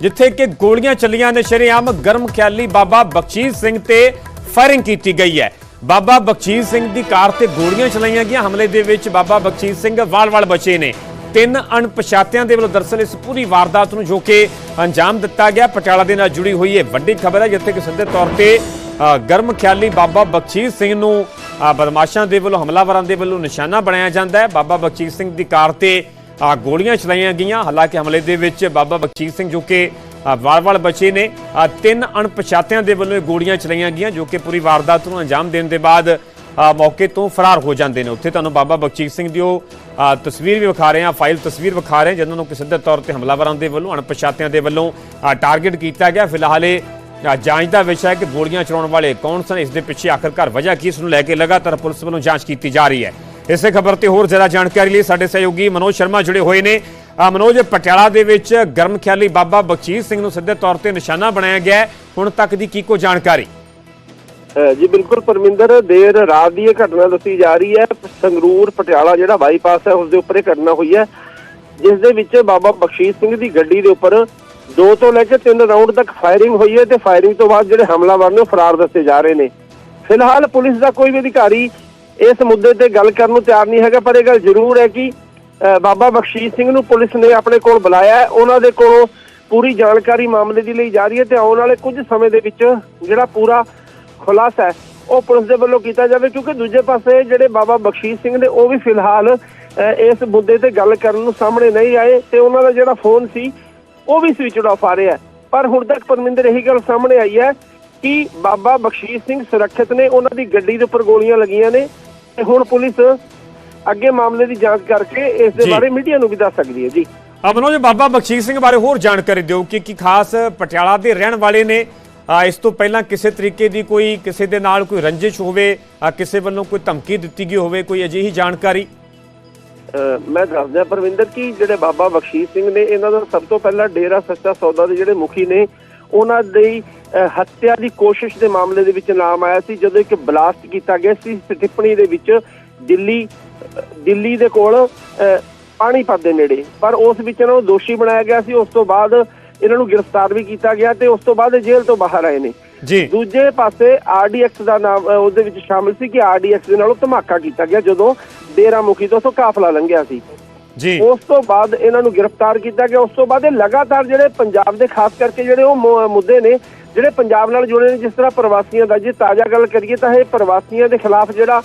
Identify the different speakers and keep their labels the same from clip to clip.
Speaker 1: ਜਿੱਥੇ ਕਿ ਗੋਲੀਆਂ ਚੱਲੀਆਂ ਨੇ ਸ਼ਰੇਆਮ ਗਰਮ ਖਿਆਲੀ ਬਾਬਾ ਬਖਸ਼ੀਸ਼ ਸਿੰਘ ਤੇ ਫਾਇਰਿੰਗ ਕੀਤੀ ਗਈ ਹੈ। ਬਾਬਾ ਬਖਸ਼ੀਸ਼ ਸਿੰਘ ਦੀ ਕਾਰ ਤੇ ਗੋਲੀਆਂ ਚਲਾਈਆਂ ਗਈਆਂ। ਹਮਲੇ ਦੇ ਵਿੱਚ ਬਾਬਾ ਬਖਸ਼ੀਸ਼ ਸਿੰਘ ਵਾਲ-ਵਾਲ ਬਚੇ ਨੇ। ਤਿੰਨ ਅਣਪਛਾਤਿਆਂ ਦੇ ਵੱਲੋਂ ਦਰਸਲ ਇਸ ਪੂਰੀ ਵਾਰਦਾਤ ਨੂੰ ਜੋ ਕਿ ਅੰਜਾਮ ਦਿੱਤਾ ਗਿਆ, ਪਟਿਆਲਾ ਦੇ ਨਾਲ ਜੁੜੀ ਹੋਈ ਹੈ ਵੱਡੀ ਖਬਰ ਹੈ, ਜਿੱਥੇ ਕਿ ਸਿੱਧੇ ਤੌਰ ਤੇ ਗਰਮ ਖਿਆਲੀ ਬਾਬਾ ਬਖਸ਼ੀਸ਼ ਸਿੰਘ ਨੂੰ ਬਦਮਾਸ਼ਾਂ ਦੇ ਵੱਲੋਂ, ਹਮਲਾਵਰਾਂ ਦੇ ਵੱਲੋਂ ਨਿਸ਼ਾਨਾ ਬਣਾਇਆ ਜਾਂਦਾ ਹੈ। ਬਾਬਾ ਬਖਸ਼ੀਸ਼ ਸਿੰਘ ਦੀ ਕਾਰ ਤੇ ਗੋਲੀਆਂ ਚਲਾਈਆਂ ਗਈਆਂ। ਹਾਲਾਂਕਿ ਹਮਲੇ ਦੇ ਵਿੱਚ ਬਾਬਾ ਬਖਸ਼ੀਸ਼ ਸਿੰਘ ਜੋ ਕਿ ਅ, ਵਾਲ-ਵਾਲ ਬਚੇ ਨੇ ਤਿੰਨ ਅਣਪਛਾਤਿਆਂ ਦੇ ਵੱਲੋਂ ਇਹ ਗੋਲੀਆਂ ਚਲਾਈਆਂ ਗਈਆਂ ਜੋ ਕਿ ਪੂਰੀ ਵਾਰਦਾਤ ਨੂੰ ਅੰਜਾਮ ਦੇਣ ਦੇ ਬਾਅਦ ਮੌਕੇ ਤੋਂ ਫਰਾਰ ਹੋ ਜਾਂਦੇ ਨੇ। ਉੱਥੇ ਤੁਹਾਨੂੰ ਬਾਬਾ ਬਖਸ਼ੀਸ਼ ਸਿੰਘ ਦੀ ਉਹ ਤਸਵੀਰ ਵੀ ਵਿਖਾ ਰਹੇ ਹਾਂ ਫਾਈਲ ਤਸਵੀਰ ਵਿਖਾ ਰਹੇ ਹਾਂ ਜਿਨ੍ਹਾਂ ਨੂੰ ਕਿਸੇ ਸਿੱਧੇ ਤੌਰ ਤੇ ਹਮਲਾਵਰਾਂ ਦੇ ਵੱਲੋਂ ਅਣਪਛਾਤਿਆਂ ਦੇ ਵੱਲੋਂ ਟਾਰਗੇਟ ਕੀਤਾ ਗਿਆ। ਫਿਲਹਾਲ ਇਹ ਜਾਂਚ ਦਾ ਵਿਸ਼ਾ ਹੈ ਕਿ ਗੋਲੀਆਂ ਚਲਾਉਣ ਵਾਲੇ ਕੌਣ ਸਨ ਇਸ ਦੇ ਪਿੱਛੇ ਆਖਰਕਾਰ ਵਜ੍ਹਾ ਕੀ ਇਸ ਨੂੰ ਲੈ ਕੇ ਲਗਾਤਾਰ ਪੁਲਿਸ ਵੱਲੋਂ ਜਾਂਚ ਕੀਤੀ ਜਾ ਰਹੀ ਹੈ। ਇਸੇ ਖਬਰ ਤੇ ਹੋਰ ਜ਼ਿਆਦਾ ਜਾਣਕਾਰੀ ਲਈ ਸਾਡੇ ਸਹਿਯੋਗੀ ਮਨੋਜ ਸ਼ਰਮਾ ਜੁੜੇ ਹੋਏ ਨੇ। ਮਨੋਜ, ਪਟਿਆਲਾ ਦੇ ਵਿੱਚ ਗਰਮ ਖਿਆਲੀ ਬਾਬਾ ਬਖਸ਼ੀਸ਼ ਸਿੰਘ ਨੂੰ ਸਿੱਧੇ ਤੌਰ ਤੇ ਨਿਸ਼ਾਨਾ ਬਣਾਇਆ ਗਿਆ ਹੁਣ ਤੱਕ ਦੀ ਕੀ ਕੋ ਜਾਣਕਾਰੀ?
Speaker 2: ਜੀ ਬਿਲਕੁਲ ਪਰਮਿੰਦਰ, ਦੇਰ ਰਾਤ ਦੀ ਇਹ ਘਟਨਾ ਦੱਸੀ ਜਾ ਰਹੀ ਹੈ। ਸੰਗਰੂਰ, ਪਟਿਆਲਾ ਜਿਹੜਾ ਬਾਈਪਾਸ ਹੈ ਉਸ ਦੇ ਉੱਪਰ ਇਹ ਘਟਨਾ ਹੋਈ ਹੈ। ਜਿਸ ਦੇ ਵਿੱਚ ਬਾਬਾ ਬਖਸ਼ੀਸ਼ ਸਿੰਘ ਦੀ ਗੱਡੀ ਦੇ ਉੱਪਰ ਦੋ ਤੋਂ ਲੈ ਕੇ ਤਿੰਨ ਰਾਉਂਡ ਤੱਕ ਫਾਇਰਿੰਗ ਹੋਈ ਹੈ ਤੇ ਫਾਇਰਿੰਗ ਤੋਂ ਬਾਅਦ ਜਿਹੜੇ ਹਮਲਾਵਰ ਨੇ ਉਹ ਫਰਾਰ ਦੱਸੇ ਜਾ ਰਹੇ ਨੇ। ਫਿਲਹਾਲ ਪੁਲਿਸ ਦਾ ਕੋਈ ਵੀ ਅਧਿਕਾਰੀ ਇਸ ਮੁੱਦੇ ਤੇ ਗੱਲ ਕਰਨ ਨੂੰ ਤਿਆਰ ਨਹੀਂ ਹੈਗਾ ਪਰ ਇਹ ਗੱਲ ਜ਼ਰੂਰ ਹੈ ਕਿ ਅਹ ਬਾਬਾ ਬਖਸ਼ੀਸ਼ ਸਿੰਘ ਨੂੰ ਪੁਲਿਸ ਨੇ ਆਪਣੇ ਕੋਲ ਬੁਲਾਇਆ ਉਹਨਾਂ ਦੇ ਕੋਲੋਂ ਪੂਰੀ ਜਾਣਕਾਰੀ ਮਾਮਲੇ ਦੀ ਲਈ ਜਾ ਰਹੀ ਹੈ ਤੇ ਆਉਣ ਵਾਲੇ ਕੁਝ ਸਮੇਂ ਦੇ ਵਿੱਚ ਜਿਹੜਾ ਪੂਰਾ ਖੁਲਾਸਾ ਹੈ ਉਹ ਪੁਲਿਸ ਦੇ ਵੱਲੋਂ ਕੀਤਾ ਜਾਵੇ ਕਿਉਂਕਿ ਦੂਜੇ ਪਾਸੇ ਜਿਹੜੇ ਬਾਬਾ ਬਖਸ਼ੀਸ਼ ਸਿੰਘ ਨੇ ਉਹ ਵੀ ਫਿਲਹਾਲ ਅਹ, ਇਸ ਮੁੱਦੇ ਤੇ ਗੱਲ ਕਰਨ ਨੂੰ ਸਾਹਮਣੇ ਨਹੀਂ ਆਏ ਤੇ ਉਹਨਾਂ ਦਾ ਜਿਹੜਾ ਫੋਨ ਸੀ ਉਹ ਵੀ ਸਵਿਚ ਆਫ ਆ ਰਿਹਾ ਪਰ ਹੁਣ ਤੱਕ ਪਰਮਿੰਦਰ ਇਹੀ ਗੱਲ ਸਾਹਮਣੇ ਆਈ ਹੈ ਕਿ ਬਾਬਾ ਬਖਸ਼ੀਸ਼ ਸਿੰਘ ਸੁਰੱਖਿਅਤ ਨੇ ਉਹਨਾਂ ਦੀ ਗੱਡੀ ਦੇ ਉੱਪਰ ਗੋਲੀਆਂ ਲੱਗੀਆਂ ਨੇ ਤੇ ਹੁਣ ਪੁਲਿਸ ਅੱਗੇ ਮਾਮਲੇ ਦੀ ਜਾਂਚ ਕਰਕੇ ਇਸ ਦੇ
Speaker 1: ਜੀ।
Speaker 2: ਬਾਰੇ ਮੀਡੀਆ ਨੂੰ ਵੀ ਦੱਸ ਸਕਦੀ ਹੈ ਜੀ
Speaker 1: ਅ, ਮਨੋਜ ਬਾਬਾ ਬਖਸ਼ੀਸ਼ ਸਿੰਘ ਬਾਰੇ ਹੋਰ ਜਾਣਕਾਰੀ ਦਿਓ ਕਿ ਕੀ ਖਾਸ ਪਟਿਆਲਾ ਦੇ ਰਹਿਣ ਵਾਲੇ ਨੇ ਇਸ ਤੋਂ ਪਹਿਲਾਂ ਕਿਸੇ ਤਰੀਕੇ ਦੀ ਕੋਈ ਕਿਸੇ ਦੇ ਨਾਲ ਕੋਈ ਰੰਜਿਸ਼ ਹੋਵੇ ਕਿਸੇ ਵੱਲੋਂ ਕੋਈ ਧਮਕੀ ਦਿੱਤੀ ਗਈ ਹੋਵੇ ਕੋਈ ਅਜਿਹੀ ਜਾਣਕਾਰੀ
Speaker 2: ਮੈਂ ਦੱਸਦਾ ਪਰਵਿੰਦਰ ਕਿ ਜਿਹੜੇ ਬਾਬਾ ਬਖਸ਼ੀਸ਼ ਸਿੰਘ ਨੇ ਇਹਨਾਂ ਦਾ ਸਭ ਤੋਂ ਪਹਿਲਾਂ ਡੇਰਾ ਸੱਚਾ ਸੌਦਾ ਦੇ ਜਿਹੜੇ ਮੁਖੀ ਨੇ ਉਹਨਾਂ ਦੀ ਹੱਤਿਆ ਦੀ ਕੋਸ਼ਿਸ਼ ਦੇ ਮਾਮਲੇ ਦੇ ਵਿੱਚ ਨਾਮ ਆਇਆ ਸੀ ਜਦੋਂ ਇੱਕ ਬਲਾਸਟ ਕੀਤਾ ਗਿਆ ਸੀ ਟਿੱਪਣੀ ਦੇ ਵਿੱਚ ਦਿੱਲੀ ਦਿੱਲੀ ਦੇ ਕੋਲ ਪਾਣੀਪਤ ਦੇ ਨੇੜੇ। ਪਰ ਉਸ ਵਿੱਚ ਇਹਨਾਂ ਨੂੰ ਦੋਸ਼ੀ ਬਣਾਇਆ ਗਿਆ ਸੀ ਉਸ ਤੋਂ ਬਾਅਦ ਇਹਨਾਂ ਨੂੰ ਗ੍ਰਿਫਤਾਰ ਵੀ ਕੀਤਾ ਗਿਆ ਤੇ ਉਸ ਤੋਂ ਬਾਅਦ ਇਹ ਜੇਲ੍ਹ ਤੋਂ ਬਾਹਰ ਆਏ ਨੇ।
Speaker 1: ਜੀ।
Speaker 2: ਦੂਜੇ ਪਾਸੇ ਆਰਡੀਐਕਸ ਦਾ ਨਾਮ ਉਹਦੇ ਵਿੱਚ ਸ਼ਾਮਿਲ ਸੀ ਕਿ ਆਰਡੀਐਕਸ ਦੇ ਨਾਲੋਂ ਧਮਾਕਾ ਕੀਤਾ ਗਿਆ ਜਦੋਂ ਡੇਰਾ ਮੁਖੀ ਤੋਂ ਕਾਫਲਾ ਲੰਘਿਆ ਸੀ।
Speaker 1: ਜੀ।
Speaker 2: ਉਸ ਤੋਂ ਬਾਅਦ ਇਹਨਾਂ ਨੂੰ ਗ੍ਰਿਫਤਾਰ ਕੀਤਾ ਗਿਆ। ਉਸ ਤੋਂ ਬਾਅਦ ਇਹ ਲਗਾਤਾਰ ਜਿਹੜੇ ਪੰਜਾਬ ਦੇ ਖਾਸ ਕਰਕੇ ਜਿਹੜੇ ਉਹ ਮੁੱਦੇ ਨੇ ਜਿਹੜੇ ਪੰਜਾਬ ਨਾਲ ਜੁੜੇ ਨੇ ਜਿਸ ਤਰ੍ਹਾਂ ਪ੍ਰਵਾਸੀਆਂ ਦਾ ਜੇ ਤਾਜ਼ਾ ਗੱਲ ਕਰੀਏ ਤਾਂ ਇਹ ਪ੍ਰਵਾਸੀਆਂ ਦੇ ਖਿਲਾਫ ਜਿਹੜਾ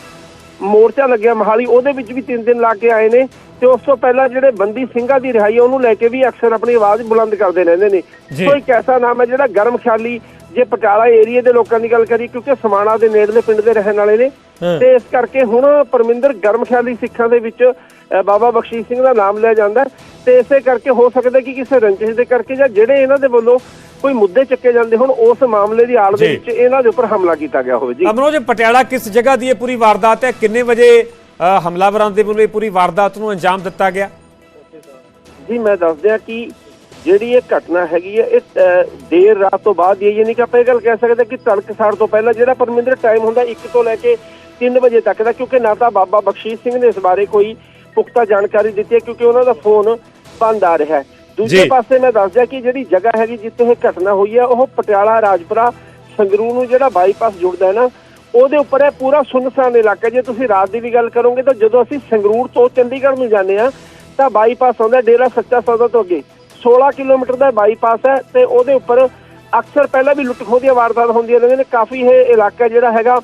Speaker 2: ਮੋਰਚਾ ਲੱਗਿਆ ਮਹਾਲੀ ਉਹਦੇ ਵਿੱਚ ਵੀ ਤਿੰਨ ਦਿਨ ਲਾ ਕੇ ਆਏ ਨੇ ਤੇ ਉਸ ਤੋਂ ਪਹਿਲਾਂ ਜਿਹੜੇ ਬੰਦੀ ਸਿੰਘਾਂ ਦੀ ਰਿਹਾਈ ਉਹਨੂੰ ਲੈ ਕੇ ਵੀ ਅਕਸਰ ਆਪਣੀ ਆਵਾਜ਼ ਬੁਲੰਦ ਕਰਦੇ ਰਹਿੰਦੇ ਨੇ। ਸੋ ਇੱਕ ਐਸਾ ਨਾਮ ਹੈ ਜਿਹੜਾ ਗਰਮ ਖਿਆਲੀ ਜੇ ਪਟਿਆਲਾ ਏਰੀਆ ਦੇ ਲੋਕਾਂ ਦੀ ਗੱਲ ਕਰੀ ਕਿਉਂਕਿ ਸਮਾਣਾ ਦੇ ਨੇੜਲੇ ਪਿੰਡ ਦੇ ਰਹਿਣ ਵਾਲੇ ਨੇ। ਤੇ ਇਸ ਕਰਕੇ ਹੁਣ ਪਰਮਿੰਦਰ ਗਰਮ ਖਿਆਲੀ ਸਿੱਖਾਂ ਦੇ ਵਿੱਚ ਬਾਬਾ ਬਖਸ਼ੀਸ਼ ਸਿੰਘ ਦਾ ਨਾਮ ਲਿਆ ਜਾਂਦਾ ਤੇ ਇਸੇ ਕਰਕੇ ਹੋ ਸਕਦਾ ਕਿ ਕਿਸੇ ਰੰਜਿਸ਼ ਦੇ ਕਰਕੇ ਜਾਂ ਜਿਹੜੇ ਇਹਨਾਂ ਦੇ ਵੱਲੋਂ ਕੋਈ ਮੁੱਦੇ ਚੱਕੇ ਜਾਂਦੇ ਹੁਣ ਉਸ ਮਾਮਲੇ ਦੀ ਆੜ ਦੇ। ਵਿੱਚ ਇਹਨਾਂ ਦੇ ਉੱਪਰ ਹਮਲਾ ਕੀਤਾ ਗਿਆ ਹੋਵੇ ਜੀ
Speaker 1: ਅਮਨੋਜ ਪਟਿਆਲਾ ਕਿਸ ਜਗ੍ਹਾ ਦੀ ਇਹ ਪੂਰੀ ਵਾਰਦਾਤ ਹੈ ਕਿੰਨੇ ਵਜੇ ਹਮਲਾਵਰਾਂ ਦੇ ਵੱਲੋਂ ਇਹ ਪੂਰੀ ਵਾਰਦਾਤ ਨੂੰ ਅੰਜਾਮ ਦਿੱਤਾ ਗਿਆ
Speaker 2: ਜੀ ਮੈਂ ਦੱਸ ਦਿਆਂ ਕਿ ਜਿਹੜੀ ਇਹ ਘਟਨਾ ਹੈਗੀ ਹੈ ਇਹ ਦੇਰ ਰਾਤ ਤੋਂ ਬਾਅਦ ਹੀ ਹੈ। ਯਾਨੀ ਕਿ ਆਪਾਂ ਇਹ ਗੱਲ ਕਹਿ ਸਕਦੇ ਕਿ ਤੜਕਸਾਰ ਤੋਂ ਪਹਿਲਾਂ ਜਿਹੜਾ ਪਰਮਿੰਦਰ ਟਾਈਮ ਹੁੰਦਾ 1 ਤੋਂ ਲੈ ਕੇ 3 ਵਜੇ ਤੱਕ ਦਾ ਕਿਉਂਕਿ ਨਾ ਤਾਂ ਬਾਬਾ ਬਖਸ਼ੀਸ਼ ਸਿੰਘ ਨੇ ਇਸ ਬਾਰੇ ਕੋਈ ਪੁਖਤਾ ਜਾਣਕਾਰੀ ਦਿੱਤੀ ਹੈ ਕਿਉਂਕਿ ਉਹਨਾਂ ਦਾ ਫੋਨ ਬੰਦ ਆ ਰਿਹਾ ਹੈ ਦੂਜੇ। ਪਾਸੇ ਮੈਂ ਦੱਸ ਦਿਆਂ ਕਿ ਜਿਹੜੀ ਜਗ੍ਹਾ ਹੈਗੀ ਜਿੱਥੇ ਇਹ ਘਟਨਾ ਹੋਈ ਹੈ ਉਹ ਪਟਿਆਲਾ ਰਾਜਪੁਰਾ ਸੰਗਰੂਰ ਨੂੰ ਜਿਹੜਾ ਬਾਈਪਾਸ ਜੁੜਦਾ ਹੈ ਨਾ ਉਹਦੇ ਉੱਪਰ ਇਹ ਪੂਰਾ ਸੁੰਨਸਾਨ ਇਲਾਕਾ ਜੇ ਤੁਸੀਂ ਰਾਤ ਦੀ ਵੀ ਗੱਲ ਕਰੋਗੇ ਤਾਂ ਜਦੋਂ ਅਸੀਂ ਸੰਗਰੂਰ ਤੋਂ ਚੰਡੀਗੜ੍ਹ ਨੂੰ ਜਾਂਦੇ ਆ ਤਾਂ ਬਾਈਪਾਸ ਆਉਂਦਾ ਡੇਰਾ ਸੱਚਾ ਸੌਦਾ ਤੋਂ ਅੱਗੇ 16 ਕਿਲੋਮੀਟਰ ਦਾ ਬਾਈਪਾਸ ਹੈ ਤੇ ਉਹਦੇ ਉੱਪਰ ਅਕਸਰ ਪਹਿਲਾਂ ਵੀ ਲੁੱਟ ਖੋਹ ਦੀਆਂ ਵਾਰਦਾਤ ਹੁੰਦੀਆਂ ਰਹਿੰਦੀਆਂ ਨੇ ਕਾਫੀ ਇਹ ਇਲਾਕਾ ਜਿਹੜਾ ਹੈਗਾ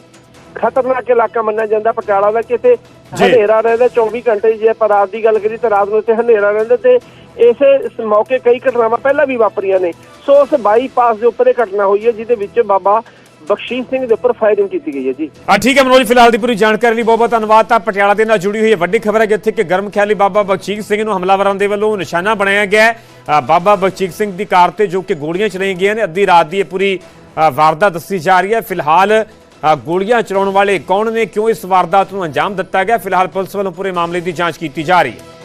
Speaker 2: ਖਤਰਨਾਕ ਇਲਾਕਾ ਮੰਨਿਆ ਜਾਂਦਾ ਪਟਿਆਲਾ ਦਾ ਕਿਤੇ
Speaker 1: ਜੀ।
Speaker 2: ਹਨੇਰਾ ਰਹਿੰਦਾ 24 ਘੰਟੇ ਜੇ ਆਪਾਂ ਰਾਤ ਦੀ ਗੱਲ ਕਰੀਏ ਤਾਂ ਰਾਤ ਨੂੰ ਇੱਥੇ ਹਨੇਰਾ ਰਹਿੰਦਾ ਤੇ ਇਸੇ ਇਸ ਮੌਕੇ ਕਈ ਘਟਨਾਵਾਂ ਪਹਿਲਾਂ ਵੀ ਵਾਪਰੀਆਂ ਨੇ ਸੋ ਉਸ ਬਾਈਪਾਸ ਦੇ ਉੱਪਰ ਇਹ ਘਟਨਾ ਹੋਈ ਹੈ ਜਿਹਦੇ ਵਿੱਚ ਬਾਬਾ ਬਖਸ਼ੀਸ਼ ਸਿੰਘ ਦੇ ਉੱਪਰ ਫਾਇਰਿੰਗ ਕੀਤੀ ਗਈ ਹੈ ਜੀ।
Speaker 1: ਆ ਠੀਕ ਹੈ ਮਨੋਜ, ਫਿਲਹਾਲ ਦੀ ਪੂਰੀ ਜਾਣਕਾਰੀ ਲਈ ਬਹੁਤ ਬਹੁਤ ਧੰਨਵਾਦ। ਤਾਂ ਪਟਿਆਲਾ ਦੇ ਨਾਲ ਜੁੜੀ ਹੋਈ ਹੈ ਵੱਡੀ ਖਬਰ ਹੈ ਜਿੱਥੇ ਕਿ ਗਰਮ ਖਿਆਲੀ ਬਾਬਾ ਬਖਸ਼ੀਸ਼ ਸਿੰਘ ਨੂੰ ਹਮਲਾਵਰਾਂ ਦੇ ਵੱਲੋਂ ਨਿਸ਼ਾਨਾ ਬਣਾਇਆ ਗਿਆ ਹੈ। ਬਾਬਾ ਬਖਸ਼ੀਸ਼ ਸਿੰਘ ਦੀ ਕਾਰ ਤੇ ਜੋ ਕਿ ਗੋਲੀਆਂ ਚਲਾਈਆਂ ਗਈਆਂ ਨੇ, ਅੱਧੀ ਰਾਤ ਦੀ ਇਹ ਪੂਰੀ ਵਾਰਦਾਤ ਦੱਸੀ ਜਾ ਰਹੀ ਹੈ। ਫਿਲਹਾਲ ਗੋਲੀਆਂ ਚਲਾਉਣ ਵਾਲੇ ਕੌਣ ਨੇ, ਕਿਉਂ ਇਸ ਵਾਰਦਾਤ ਨੂੰ ਅੰਜਾਮ ਦਿੱਤਾ ਗਿਆ? ਫਿਲਹਾਲ ਪੁਲਿਸ ਵੱਲੋਂ ਪੂਰੇ ਮਾਮਲੇ ਦੀ ਜਾਂਚ ਕੀਤੀ ਜਾ ਰਹੀ ਹੈ।